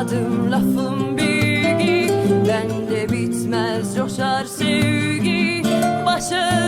Kanadım lafım bilgi. Bende bitmez coşar sevgi. Baş öğret